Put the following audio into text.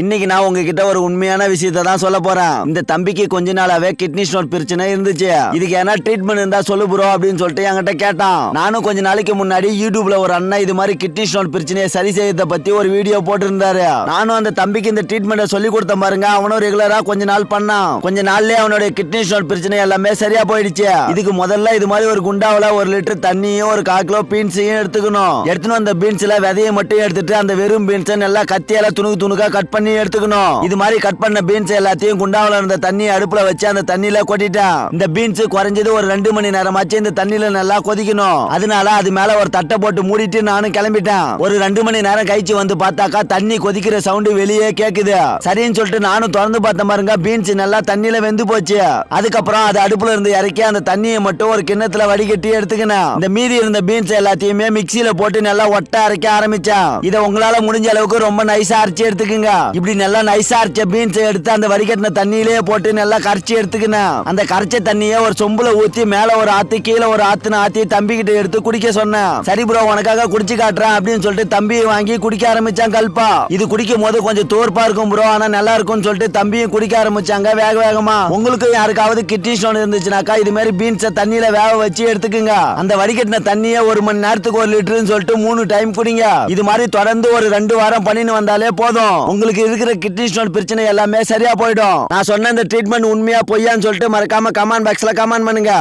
இன்னைக்கு நான் உங்ககிட்ட ஒரு உண்மையான விஷயத்த தான் சொல்ல போறேன். இந்த தம்பிக்கு கொஞ்ச நாளாவே கிட்னி ஸ்டோன் பிரச்சனை இருந்துச்சு. இதுக்கு என்ன ட்ரீட்மெண்ட் இருந்தா சொல்லு ப்ரோ அப்படின்னு சொல்லிட்டு என்கிட்ட கேட்டான். நானும் கொஞ்ச நாளைக்கு முன்னாடி யூடியூப்ல ஒரு அண்ணா இது மாதிரி கிட்னி ஸ்டோன் பிரச்சனையை சரி செய்யறத பத்தி ஒரு வீடியோ போட்டிருந்தாரு. நானும் அந்த தம்பிக்கு இந்த ட்ரீட்மெண்ட்டை சொல்லி கொடுத்த பாருங்க அவனும் ரெகுலரா கொஞ்ச நாள் பண்ணான். கொஞ்ச நாள்லயே அவனுடைய கிட்னி ஸ்டோன் பிரச்சனை எல்லாமே சரியா போயிடுச்சு. இதுக்கு முதல்ல இது மாதிரி ஒரு குண்டாவில ஒரு லிட்டர் தண்ணியும் ஒரு கால் கிலோ பீன்ஸையும் எடுத்துக்கணும். எடுத்துன்னு அந்த பீன்ஸ்ல விதையை மட்டும் எடுத்துட்டு அந்த வெறும் பீன்ஸை நல்லா கத்தியால துணுக்கு துணுக்கா கட் பண்ணி எடுத்துக்கணும். இது மாதிரி கட் பண்ண பீன்ஸ் எல்லாத்தையும் குண்டாவில் இருந்த தண்ணியை அடுப்புல வச்சு அந்த தண்ணியில கொட்டிட்டேன். இந்த பீன்ஸ் குறைஞ்சது ஒரு ரெண்டு மணி நேரமாச்சு இந்த தண்ணியில நல்லா கொதிக்கணும். அதனால அது மேல ஒரு தட்டை போட்டு மூடிட்டு நானும் கிளம்பிட்டேன். ஒரு ரெண்டு மணி நேரம் கழிச்சு வந்து பார்த்தாக்கா தண்ணி கொதிக்கிற சவுண்டு வெளியே கேக்குது. சரின்னு சொல்லிட்டு நானும் திறந்து பார்த்த பாருங்க பீன்ஸ் நல்லா தண்ணியில வெந்து போச்சு. அதுக்கப்புறம் அது அடுப்புல இருந்து இறக்கி அந்த தண்ணியை மட்டும் ஒரு கிண்ணத்துல வடிகட்டி எடுத்துக்கினேன். இந்த மீதி இருந்த பீன்ஸ் எல்லாத்தையுமே மிக்சியில போட்டு நல்லா ஒட்ட அரைக்க ஆரம்பிச்சேன். இதை உங்களால முடிஞ்ச அளவுக்கு ரொம்ப நைஸா அரைச்சு எடுத்துக்குங்க. இப்படி நல்லா நைஸா அரைச்ச பீன்ஸ் எடுத்து அந்த வடிகட்டின தண்ணியிலேயே போட்டு நல்லா கரைச்சி எடுத்துக்கினேன். அந்த கரைச்ச தண்ணியை ஒரு சொம்புல ஊத்தி மேல ஒரு ஆத்து கீழே ஒரு ஆத்துன்னு ஆத்தி தம்பி கிட்ட எடுத்து குடிக்க சொன்னேன். சரி ப்ரோ உனக்காக குடிச்சு காட்டுறேன் அப்படின்னு சொல்லிட்டு தம்பியை வாங்கி குடிக்க ஆரம்பிச்சான் கல்பா. இது குடிக்கும் போது கொஞ்சம் தோற்பா இருக்கும் ப்ரோ ஆனா நல்லா இருக்கும்னு சொல்லிட்டு தம்பியும் குடிக்க ஆரம்பிச்சாங்க வேக வேகமா. உங்களுக்கு யாருக்காவது கிட்னி ஸ்டோன் இருந்துச்சுனாக்கா இது மாதிரி பீன்ஸை தண்ணியில வேக வச்சு எடுத்துக்குங்க. அந்த வடிகட்டின தண்ணியை ஒரு மணி நேரத்துக்கு ஒரு லிட்டர்னு சொல்லிட்டு மூணு டைம் குடிங்க. இது மாதிரி தொடர்ந்து ஒரு ரெண்டு வாரம் பண்ணின்னு வந்தாலே போதும். உங்களுக்கு உங்களுக்கு இருக்கிற கிட்னி ஸ்டோன் பிரச்சனை எல்லாமே சரியா போயிடும். நான் சொன்ன இந்த ட்ரீட்மெண்ட் உண்மையா பொய்யான்னு சொல்லிட்டு மறக்காம கமெண்ட் பாக்ஸ்ல கமெண்ட் பண்ணுங்க.